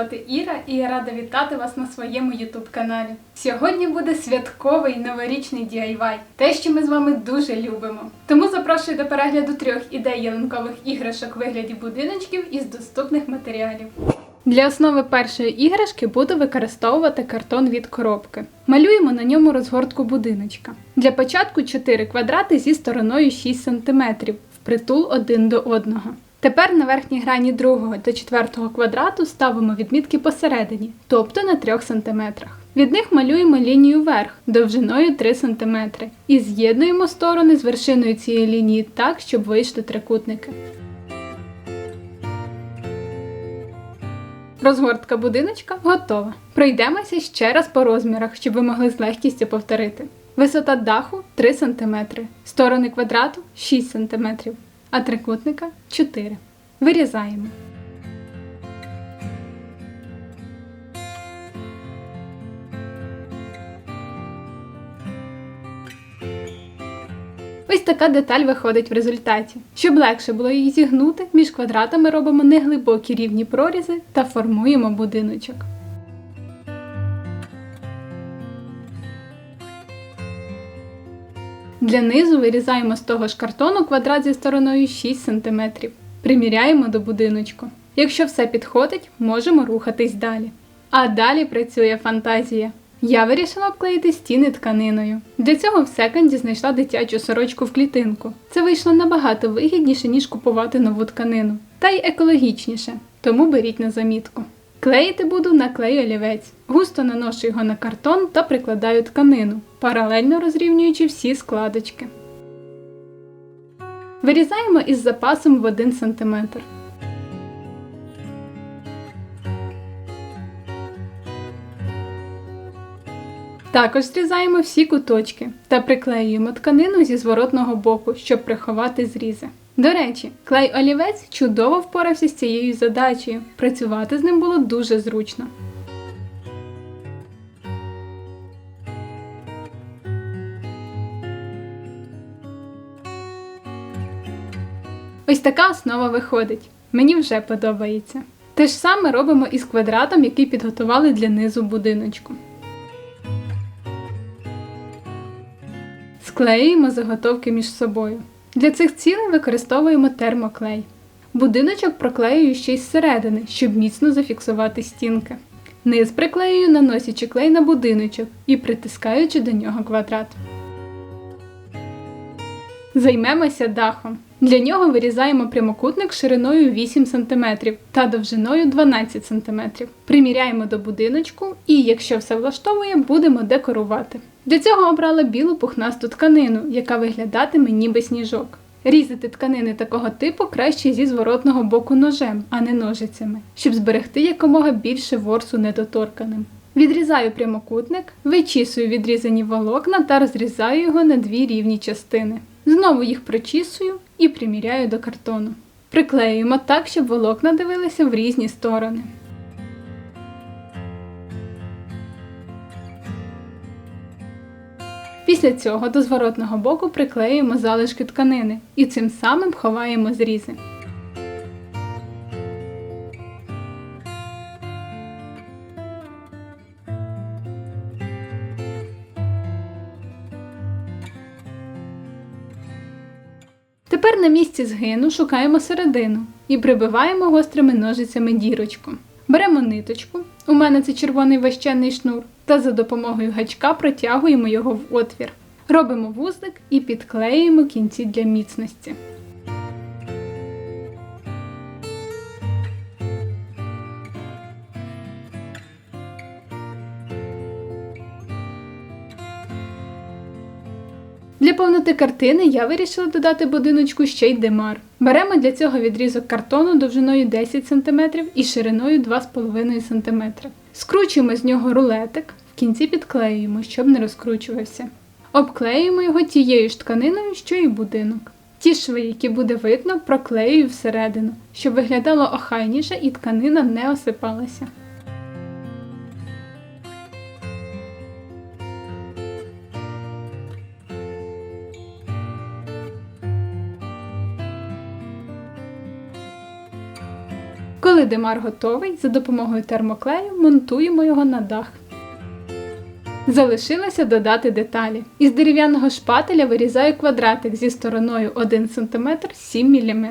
звати Іра і я рада вітати вас на своєму YouTube каналі. Сьогодні буде святковий новорічний DIY, те, що ми з вами дуже любимо. Тому запрошую до перегляду трьох ідей ялинкових іграшок в вигляді будиночків із доступних матеріалів. Для основи першої іграшки буду використовувати картон від коробки. Малюємо на ньому розгортку будиночка. Для початку 4 квадрати зі стороною 6 см, впритул один до одного. Тепер на верхній грані другого та четвертого квадрату ставимо відмітки посередині, тобто на 3 см. Від них малюємо лінію вверх довжиною 3 см і з'єднуємо сторони з вершиною цієї лінії так, щоб вийшли трикутники. Розгортка будиночка готова. Пройдемося ще раз по розмірах, щоб ви могли з легкістю повторити. Висота даху 3 см, сторони квадрату 6 см, а трикутника 4 Вирізаємо. Ось така деталь виходить в результаті. Щоб легше було її зігнути, між квадратами робимо неглибокі рівні прорізи та формуємо будиночок. Для низу вирізаємо з того ж картону квадрат зі стороною 6 см. Приміряємо до будиночку. Якщо все підходить, можемо рухатись далі. А далі працює фантазія. Я вирішила обклеїти стіни тканиною. Для цього в секонді знайшла дитячу сорочку в клітинку. Це вийшло набагато вигідніше, ніж купувати нову тканину, та й екологічніше, тому беріть на замітку. Клеїти буду на клей олівець. Густо наношу його на картон та прикладаю тканину, паралельно розрівнюючи всі складочки. Вирізаємо із запасом в 1 см. Також зрізаємо всі куточки та приклеюємо тканину зі зворотного боку, щоб приховати зрізи. До речі, клей олівець чудово впорався з цією задачею. Працювати з ним було дуже зручно. Ось така основа виходить. Мені вже подобається. Те ж саме робимо із квадратом, який підготували для низу будиночку. Склеюємо заготовки між собою. Для цих цілей використовуємо термоклей. Будиночок проклеюю ще й зсередини, щоб міцно зафіксувати стінки. Низ приклеюю, наносячи клей на будиночок і притискаючи до нього квадрат. Займемося дахом. Для нього вирізаємо прямокутник шириною 8 см та довжиною 12 см. Приміряємо до будиночку і, якщо все влаштовує, будемо декорувати. Для цього обрала білу пухнасту тканину, яка виглядатиме ніби сніжок. Різати тканини такого типу краще зі зворотного боку ножем, а не ножицями, щоб зберегти якомога більше ворсу недоторканим. Відрізаю прямокутник, вичісую відрізані волокна та розрізаю його на дві рівні частини. Знову їх прочісую і приміряю до картону. Приклеюємо так, щоб волокна дивилися в різні сторони. Після цього до зворотного боку приклеюємо залишки тканини і цим самим ховаємо зрізи. На місці згину шукаємо середину і прибиваємо гострими ножицями дірочку. Беремо ниточку, у мене це червоний ващений шнур, та за допомогою гачка протягуємо його в отвір. Робимо вузлик і підклеюємо кінці для міцності. Для повноти картини я вирішила додати будиночку ще й демар. Беремо для цього відрізок картону довжиною 10 см і шириною 2,5 см. Скручуємо з нього рулетик, в кінці підклеюємо, щоб не розкручувався. Обклеюємо його тією ж тканиною, що і будинок. Ті шви, які буде видно, проклеюю всередину, щоб виглядало охайніше і тканина не осипалася. Коли димар готовий, за допомогою термоклею монтуємо його на дах. Залишилося додати деталі. Із дерев'яного шпателя вирізаю квадратик зі стороною 1 см 7 мм.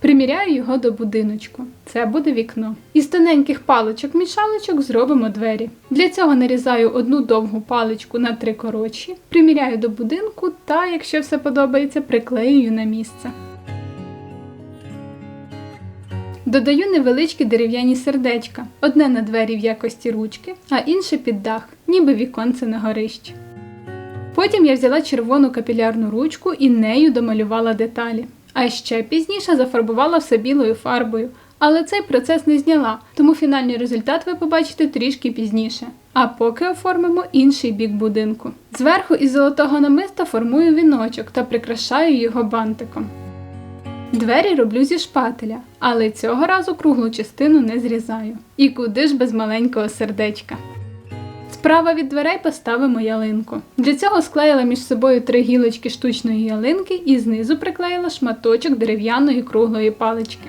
Приміряю його до будиночку. Це буде вікно. Із тоненьких паличок-мішалочок зробимо двері. Для цього нарізаю одну довгу паличку на три коротші, приміряю до будинку та, якщо все подобається, приклеюю на місце. Додаю невеличкі дерев'яні сердечка, одне на двері в якості ручки, а інше під дах, ніби віконце на горищі. Потім я взяла червону капілярну ручку і нею домалювала деталі. А ще пізніше зафарбувала все білою фарбою, але цей процес не зняла, тому фінальний результат ви побачите трішки пізніше. А поки оформимо інший бік будинку. Зверху із золотого намиста формую віночок та прикрашаю його бантиком. Двері роблю зі шпателя, але цього разу круглу частину не зрізаю. І куди ж без маленького сердечка. Справа від дверей поставимо ялинку. Для цього склеїла між собою три гілочки штучної ялинки і знизу приклеїла шматочок дерев'яної круглої палички.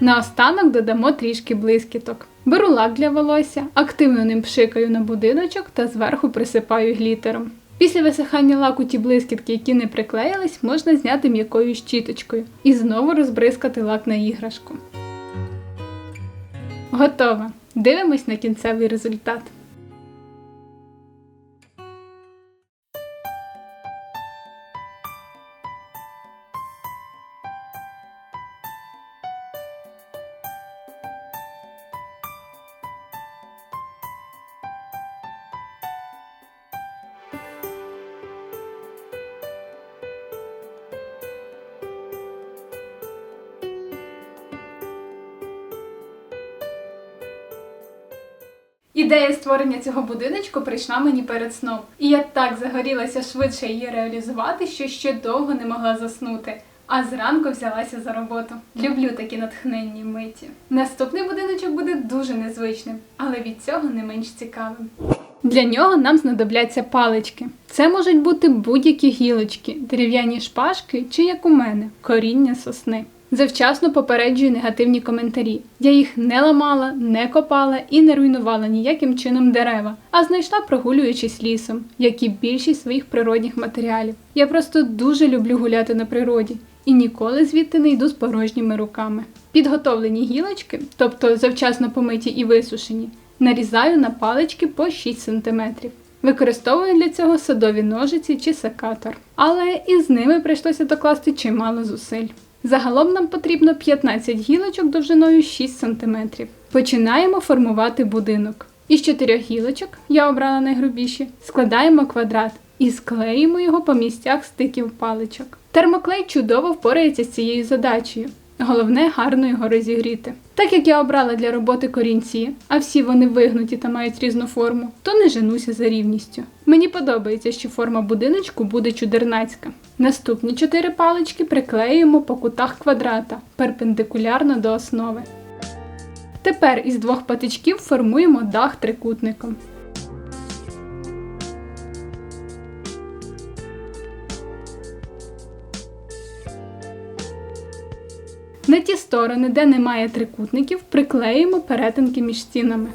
Наостанок додамо трішки блискіток. Беру лак для волосся, активно ним пшикаю на будиночок та зверху присипаю глітером. Після висихання лаку ті блискітки, які не приклеїлись, можна зняти м'якою щіточкою і знову розбризкати лак на іграшку. Готово! Дивимось на кінцевий результат. Ідея створення цього будиночку прийшла мені перед сном, і я так загорілася швидше її реалізувати, що ще довго не могла заснути. А зранку взялася за роботу. Люблю такі натхненні миті. Наступний будиночок буде дуже незвичним, але від цього не менш цікавим. Для нього нам знадобляться палички. Це можуть бути будь-які гілочки, дерев'яні шпажки чи, як у мене, коріння сосни. Завчасно попереджую негативні коментарі. Я їх не ламала, не копала і не руйнувала ніяким чином дерева, а знайшла прогулюючись лісом, як і більшість своїх природних матеріалів. Я просто дуже люблю гуляти на природі і ніколи звідти не йду з порожніми руками. Підготовлені гілочки, тобто завчасно помиті і висушені, нарізаю на палички по 6 см. Використовую для цього садові ножиці чи секатор, але і з ними прийшлося докласти чимало зусиль. Загалом нам потрібно 15 гілочок довжиною 6 см. Починаємо формувати будинок. Із чотирьох гілочок, я обрала найгрубіші, складаємо квадрат і склеїмо його по місцях стиків паличок. Термоклей чудово впорається з цією задачею. Головне гарно його розігріти. Так як я обрала для роботи корінці, а всі вони вигнуті та мають різну форму, то не женуся за рівністю. Мені подобається, що форма будиночку буде чудернацька. Наступні чотири палички приклеюємо по кутах квадрата перпендикулярно до основи. Тепер із двох патичків формуємо дах трикутником. На ті сторони, де немає трикутників, приклеїмо перетинки між стінами.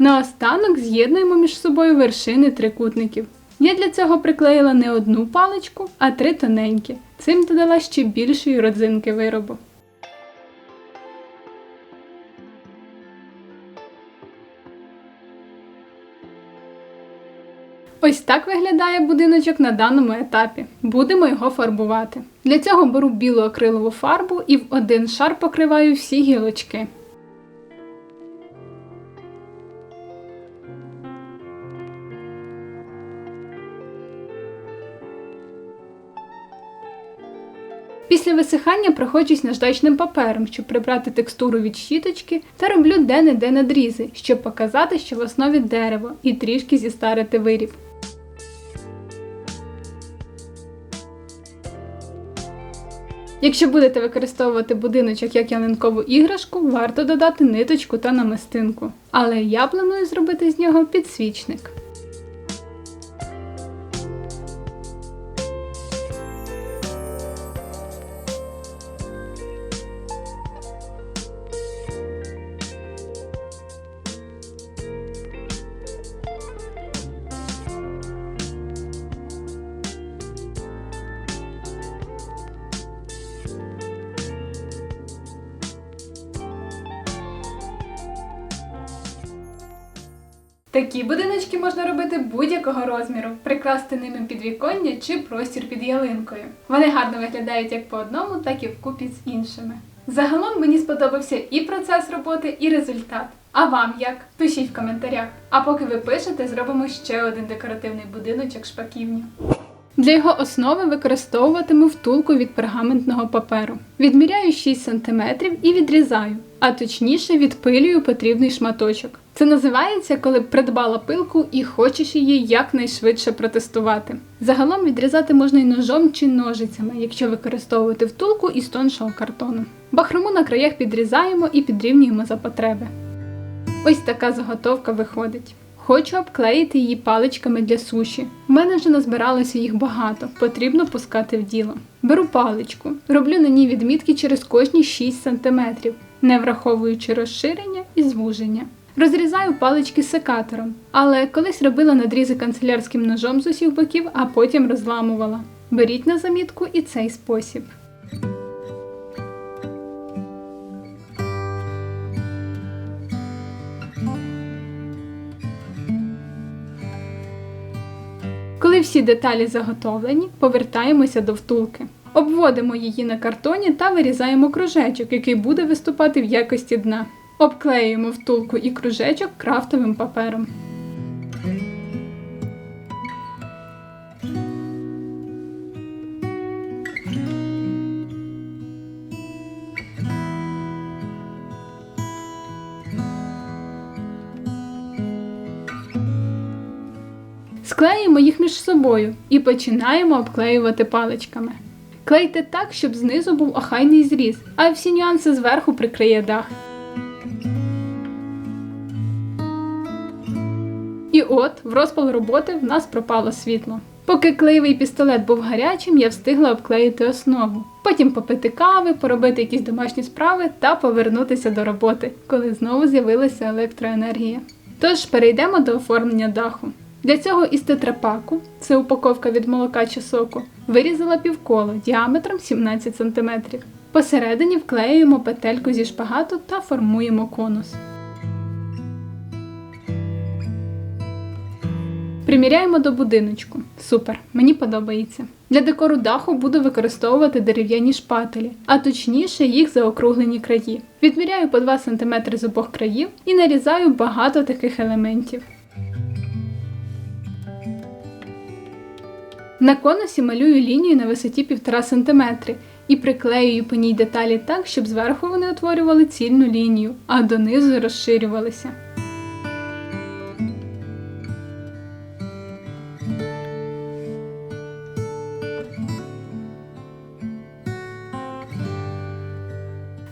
Наостанок з'єднуємо між собою вершини трикутників. Я для цього приклеїла не одну паличку, а три тоненькі. Цим додала ще більшої родзинки виробу. Ось так виглядає будиночок на даному етапі. Будемо його фарбувати. Для цього беру білу акрилову фарбу і в один шар покриваю всі гілочки. Після висихання проходжусь наждачним папером, щоб прибрати текстуру від щіточки, та роблю де-не-де надрізи, щоб показати, що в основі дерево, і трішки зістарити виріб. Якщо будете використовувати будиночок як ялинкову іграшку, варто додати ниточку та намистинку. Але я планую зробити з нього підсвічник. Можна робити будь-якого розміру, прикрасти ними підвіконня чи простір під ялинкою. Вони гарно виглядають як по одному, так і вкупі з іншими. Загалом мені сподобався і процес роботи, і результат. А вам як? Пишіть в коментарях. А поки ви пишете, зробимо ще один декоративний будиночок шпаківні. Для його основи використовуватиму втулку від пергаментного паперу. Відміряю 6 см і відрізаю, а точніше відпилюю потрібний шматочок. Це називається, коли придбала пилку і хочеш її якнайшвидше протестувати. Загалом відрізати можна й ножом чи ножицями, якщо використовувати втулку із тоншого картону. Бахрому на краях підрізаємо і підрівнюємо за потреби. Ось така заготовка виходить. Хочу обклеїти її паличками для суші. У мене вже назбиралося їх багато, потрібно пускати в діло. Беру паличку, роблю на ній відмітки через кожні 6 см, не враховуючи розширення і звуження. Розрізаю палички секатором, але колись робила надрізи канцелярським ножом з усіх боків, а потім розламувала. Беріть на замітку і цей спосіб. Всі деталі заготовлені, повертаємося до втулки. Обводимо її на картоні та вирізаємо кружечок, який буде виступати в якості дна. Обклеюємо втулку і кружечок крафтовим папером. Склеїмо їх між собою і починаємо обклеювати паличками. Клейте так, щоб знизу був охайний зріз, а всі нюанси зверху прикриє дах. І от, в розпал роботи в нас пропало світло. Поки клеєвий пістолет був гарячим, я встигла обклеїти основу. Потім попити кави, поробити якісь домашні справи та повернутися до роботи, коли знову з'явилася електроенергія. Тож перейдемо до оформлення даху. Для цього із тетрапаку, це упаковка від молока чи соку, вирізала півколо діаметром 17 см. Посередині вклеюємо петельку зі шпагату та формуємо конус. Приміряємо до будиночку. Супер, мені подобається. Для декору даху буду використовувати дерев'яні шпателі, а точніше їх заокруглені краї. Відміряю по 2 см з обох країв і нарізаю багато таких елементів. На конусі малюю лінію на висоті 1,5 см і приклеюю по ній деталі так, щоб зверху вони утворювали цільну лінію, а донизу розширювалися.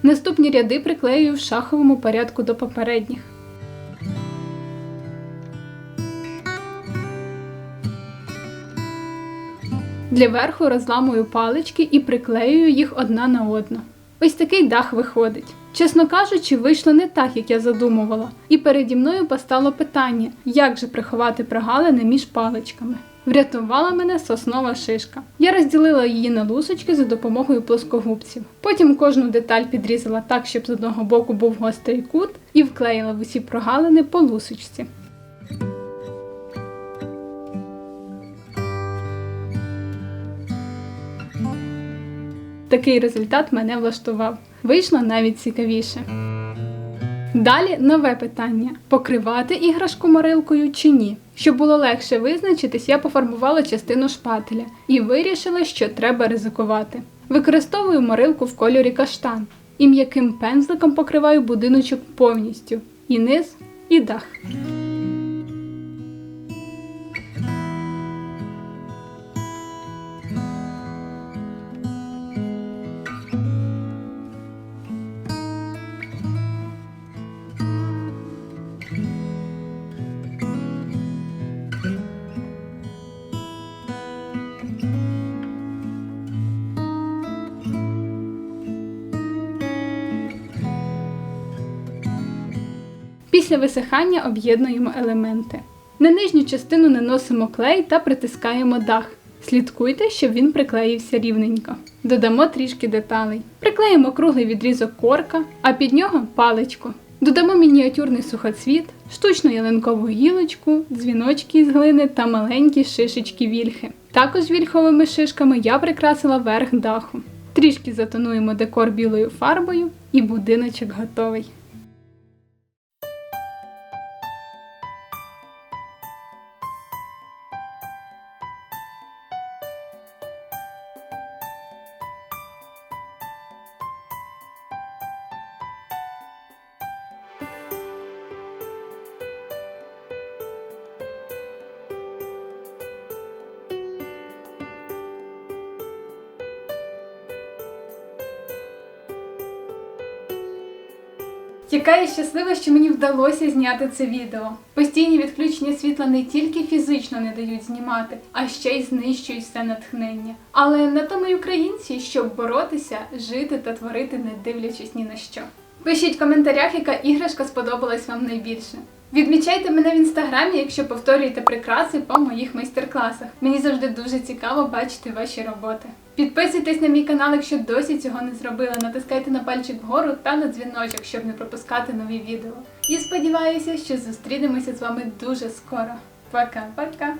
Наступні ряди приклеюю в шаховому порядку до попередніх. Для верху розламую палички і приклеюю їх одна на одну. Ось такий дах виходить. Чесно кажучи, вийшло не так, як я задумувала, і переді мною постало питання, як же приховати прогалини між паличками. Врятувала мене соснова шишка. Я розділила її на лусочки за допомогою плоскогубців. Потім кожну деталь підрізала так, щоб з одного боку був гострий кут, і вклеїла в усі прогалини по лусочці. Такий результат мене влаштував. Вийшло навіть цікавіше. Далі нове питання: покривати іграшку морилкою чи ні. Щоб було легше визначитись, я пофарбувала частину шпателя і вирішила, що треба ризикувати. Використовую морилку в кольорі каштан і м'яким пензликом покриваю будиночок повністю і низ, і дах. Після висихання об'єднуємо елементи. На нижню частину наносимо клей та притискаємо дах. Слідкуйте, щоб він приклеївся рівненько. Додамо трішки деталей. Приклеїмо круглий відрізок корка, а під нього паличку. Додамо мініатюрний сухоцвіт, штучну ялинкову гілочку, дзвіночки із глини та маленькі шишечки вільхи. Також вільховими шишками я прикрасила верх даху. Трішки затонуємо декор білою фарбою і будиночок готовий. Яка я щаслива, що мені вдалося зняти це відео. Постійні відключення світла не тільки фізично не дають знімати, а ще й знищують все натхнення. Але на то ми й українці, щоб боротися, жити та творити, не дивлячись ні на що. Пишіть в коментарях, яка іграшка сподобалась вам найбільше. Відмічайте мене в інстаграмі, якщо повторюєте прикраси по моїх майстер-класах. Мені завжди дуже цікаво бачити ваші роботи. Підписуйтесь на мій канал, якщо досі цього не зробили. Натискайте на пальчик вгору та на дзвіночок, щоб не пропускати нові відео. І сподіваюся, що зустрінемося з вами дуже скоро. Пока-пока!